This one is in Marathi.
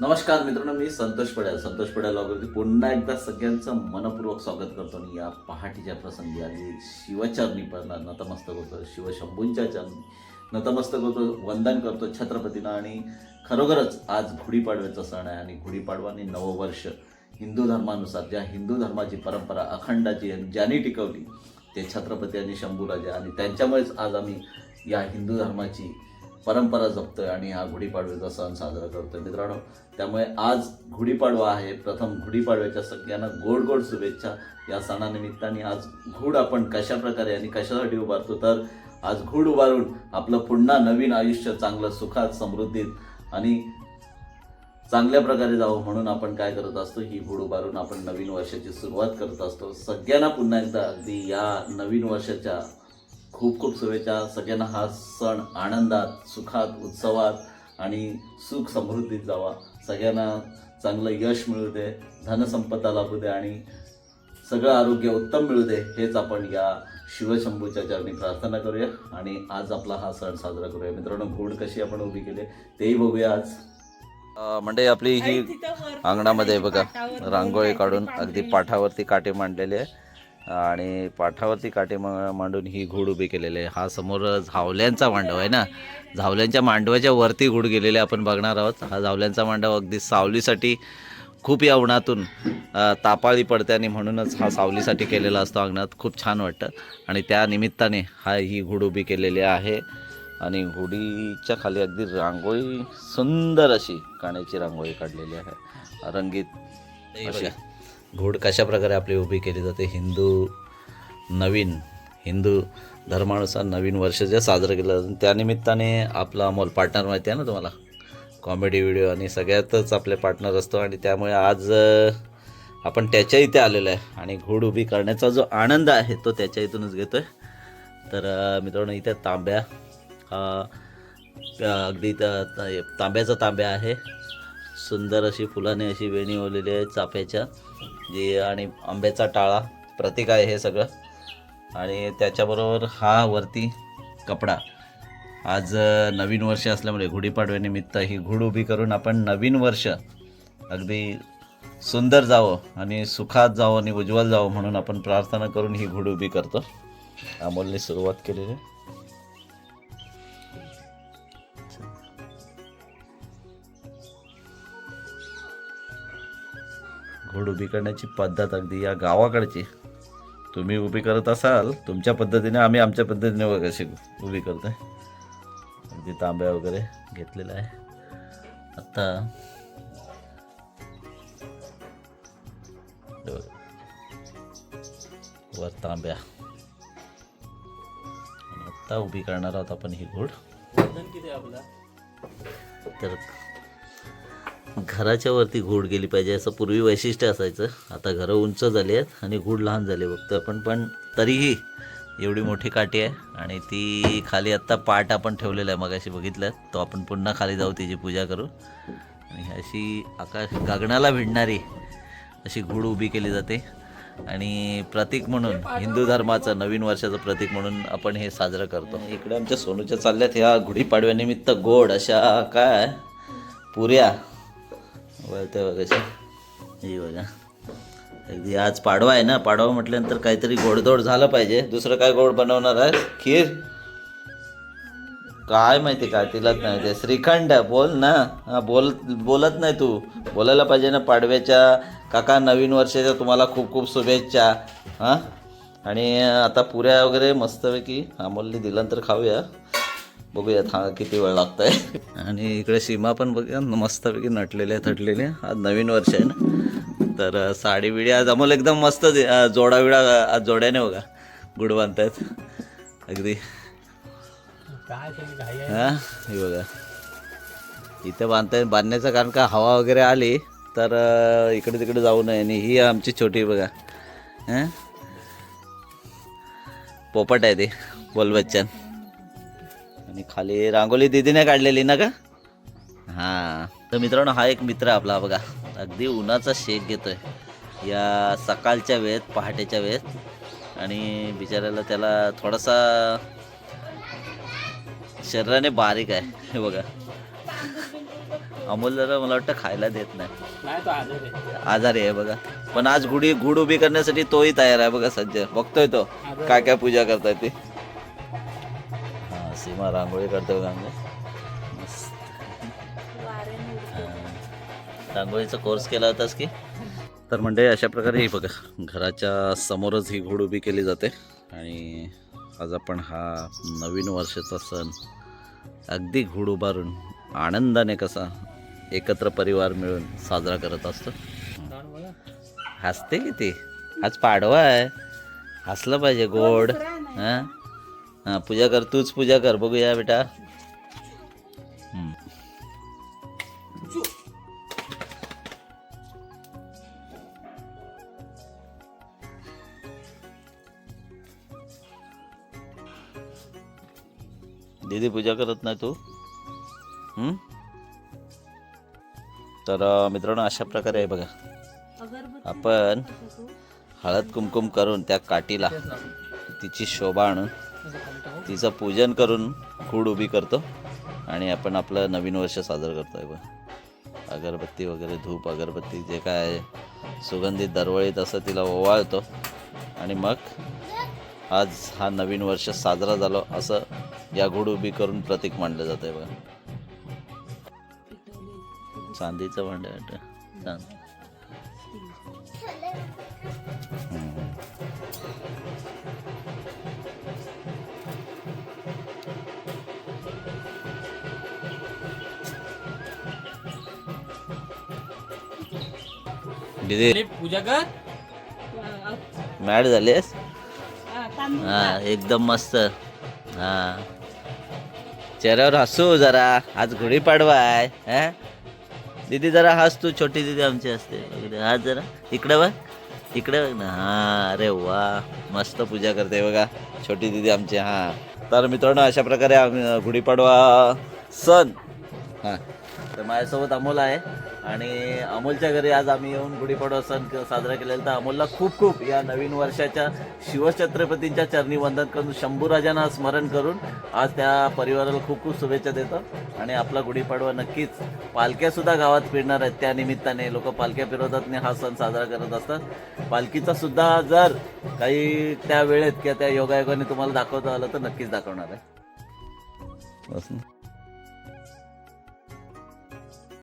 नमस्कार मित्रांनो मी संतोष पड्याल संतोष पड्याल वगैरे पुन्हा एकदा सगळ्यांचं मनपूर्वक स्वागत करतो आणि या पहाटेच्या प्रसंगी आधी शिवचरणी पण नतमस्तक होतो. शिवशंभूंच्या चरणी. नतमस्तक होतो. वंदन करतो छत्रपतींना आणि खरोखरच आज गुढीपाडव्याचा सण आहे आणि गुढीपाडवा आणि नववर्ष हिंदू धर्मानुसार ज्या हिंदू धर्माची परंपरा अखंडाची आणि ज्यांनी टिकवली ते छत्रपती आणि शंभूराजा. आणि त्यांच्यामुळेच आज आम्ही या हिंदू धर्माची परंपरा जपतो आहे आणि हा गुढीपाडव्याचा सण साजरा करतोय मित्रांनो. त्यामुळे आज गुढीपाडवा आहे. प्रथम गुढीपाडव्याच्या सगळ्यांना गोड गोड शुभेच्छा. या सणानिमित्ताने आज घूड आपण कशा प्रकारे आणि कशासाठी उभारतो? तर आज घूड उभारून आपलं पुन्हा नवीन आयुष्य चांगलं सुखात समृद्धीत आणि चांगल्या प्रकारे जावं म्हणून आपण काय करत असतो? ही घूड उभारून आपण नवीन वर्षाची सुरुवात करत असतो. सगळ्यांना पुन्हा एकदा अगदी या नवीन वर्षाच्या खूप खूप शुभेच्छा. सगळ्यांना हा सण आनंदात सुखात उत्सवात आणि सुख समृद्धीत जावा. सगळ्यांना चांगलं यश मिळू दे धनसंपदा लाभू दे आणि सगळं आरोग्य उत्तम मिळू दे हेच आपण या शिवशंभूच्या चरणी प्रार्थना करूया. आणि आज आपला हा सण साजरा करूया. मित्रांनो घोड कशी आपण उभी केली तेही बघूया आज. म्हणजे आपली ही अंगणामध्ये बघा रांगोळी काढून अगदी पाठावरती काटे मांडलेले आहे. आणि पाठावरती काटे मा- मांडून ही घूड उभी केलेली आहे. हा समोर झावल्यांचा मांडव आहे ना? झावल्यांच्या मांडवाच्या वरती घूड गेलेले आपण बघणार आहोत. हा झावल्यांचा मांडव अगदी सावलीसाठी खूप या उन्हातून तापाळी पडते आणि म्हणूनच हा सावलीसाठी केलेला असतो अंगणात. खूप छान वाटतं. आणि त्या निमित्ताने हा ही घूड उभी केलेली आहे. आणि घोडीच्या खाली अगदी रांगोळी सुंदर अशी काण्याची रांगोळी काढलेली आहे. रंगीत अशी. घोड कशा प्रकारे आपली उभी केली जाते? हिंदू नवीन हिंदू धर्मानुसार नवीन वर्ष जे साजरं केलं जातं त्यानिमित्ताने आपला अमोल पार्टनर माहिती आहे ना तुम्हाला? कॉमेडी व्हिडिओ आणि सगळ्यातच आपले पार्टनर असतो आणि त्यामुळे आज आपण त्याच्या इथे आलेलो आहे. आणि घोड उभी करण्याचा जो आनंद आहे तो त्याच्या इथूनच घेतो आहे तर मित्रांनो इथे तांब्या हा अगदी तांब्याचा तांब्या आहे. सुंदर अशी फुलाने अशी वेणी ओलेली आहे चाफ्याच्या. जे आणि आंब्याचा टाळा प्रतीक आहे हे सगळं. आणि त्याच्याबरोबर हा वरती कपडा. आज नवीन वर्ष असल्यामुळे गुढीपाडव्यानिमित्त ही घुड उभी करून आपण नवीन वर्ष अगदी सुंदर जावं आणि सुखात जावं आणि उज्ज्वल जावं म्हणून आपण प्रार्थना करून ही घुड उभी करतो. अमोलने सुरुवात केलेली. घोड उभी करण्याची पद्धत अगदी या गावाकडची. तुम्ही उभी करत असाल तुमच्या पद्धतीने आम्ही आमच्या पद्धतीने वगैरे शिकू उभी आहे अगदी तांब्या वगैरे घेतलेला आहे. आता वर तांब्या. आत्ता आता उभी करणार आहोत आपण ही घोड. तर घराच्या वरती घूड गेली पाहिजे असं पूर्वी वैशिष्ट्य असायचं. आता घरं उंच झाली आहेत आणि घूड लहान झाले बघतो आपण. पण तरीही एवढी मोठी काठी आहे आणि ती खाली आत्ता पाट आपण ठेवलेला आहे मगाशी बघितलं. तो आपण पुन्हा खाली जाऊ तिची पूजा करू. आणि अशी आकाश गगनाला भिडणारी अशी घूड उभी केली जाते. आणि प्रतीक म्हणून हिंदू धर्माचं नवीन वर्षाचं प्रतीक म्हणून आपण हे साजरं करतो. इकडे आमच्या सोनूच्या चालल्यात ह्या गुढीपाडव्यानिमित्त गोड अशा काय पुऱ्या वळते बघायचं ही बघा. अगदी आज पाडवा आहे ना पाडवा म्हटल्यानंतर काहीतरी गोडधोड झालं पाहिजे. दुसरं काय गोड बनवणार आहे खीर? काय माहिती काय तिलाच नाही ते श्रीखंड बोल ना. हा बोल बोलत नाही तू. बोलायला पाहिजे ना पाडव्याच्या काका नवीन वर्षाच्या तुम्हाला खूप खूप शुभेच्छा. हां? आणि आता पुऱ्या वगैरे मस्तपैकी अमोलने तर खाऊया. बघूयात था किती वेळ लागतोय. आणि इकडे सीमा पण बघूया मस्तपैकी नटलेल्या थटलेल्या. आज नवीन वर्ष आहे ना. तर साडी बिडी आज अमोल एकदम मस्त जोडाविडा जोडा आज जोड्याने बघा. गुड बांधतायत अगदी. हा हे बघा. इथं बांधताय बांधण्याचं कारण का हवा वगैरे आली तर इकडे तिकडे जाऊ नये. आणि ही आमची छोटी बघा. हां? पोपट आहे ते बोल बच्चन आणि खाली रांगोली दिदीने काढलेली ना का हां. तर मित्रांनो हा एक मित्र आपला बघा. अगदी उन्हाचा शेक घेतोय. या सकाळच्या वेळेत पहाटेच्या वेळेत. आणि बिचाऱ्याला त्याला थोडासा शरीराने बारीक आहे. हे बघा. अमोल जरा मला वाटतं खायला देत नाही. आजारी आहे. बघा. पण आज गुढी गुढ उभी करण्यासाठी तोही तयार आहे बघा सज्ज. बघतोय तो. काय काय पूजा करताय ते. तुम्हाला रांगोळी करतो बघा मस्त. रांगोळीचा कोर्स केला होतास की? तर म्हणजे अशा प्रकारे ही बघा घराच्या समोरच ही घोड उभी केली जाते. आणि आज आपण हा नवीन वर्षाचा सण अगदी घोड उभारून आनंदाने कसा एकत्र परिवार मिळून साजरा करत असतो. हसते किती आज पाडवा आहे. हसलं पाहिजे गोड. हां? हां पूजा कर तूच पूजा कर बघूया बेटा. दीदी पूजा करत नाही तू? तर मित्रांनो अशा प्रकारे आहे बघा. आपण हळद कुमकुम करून त्या काठीला तिची शोभा आणून तिचं पूजन करून खूड उभी करतो आणि आपण आपलं नवीन वर्ष साजरं करतोय बघ. अगरबत्ती वगैरे धूप अगरबत्ती जे काय सुगंधित दरवळीत असं तिला ओवाळतो. आणि मग आज हा नवीन वर्ष साजरा झालो असं या घोड उभी करून प्रतीक मानलं आहे बघा. चांदीचं भांड छान दीदी अरे, पूजा कर. मॅड झालीस? हा एकदम मस्त. हा. चेहऱ्यावर हसू जरा. आज गुढीपाडवा आहे हा? दीदी जरा हस तू छोटी दीदी आमची असते. वगैरे हा जरा. इकडे बघ. इकडे बघ ना. हा अरे वा. मस्त पूजा करते बघा. छोटी दीदी आमची हा. तर मित्रांनो अशा प्रकारे आम्ही गुढीपाडवा सण. हा. तर माझ्यासोबत अमोल आहे. आणि अमोलच्या घरी आज आम्ही येऊन गुढीपाडवा सण साजरा केलेला. तर अमोलला खूप खूप या नवीन वर्षाच्या शिवछत्रपतींच्या चरणी वंदन करून शंभूराजांना स्मरण करून आज त्या परिवाराला खूप खूप शुभेच्छा देतो. आणि आपला गुढीपाडवा नक्कीच पालख्यासुद्धा गावात फिरणार आहेत. त्या निमित्ताने लोक पालख्या फिरवतात आणि हा सण साजरा करत असतात. पालखीचा सुद्धा जर काही त्या वेळेत किंवा त्या योगायोगाने तुम्हाला दाखवता आलं तर नक्कीच दाखवणार आहे. बस ना.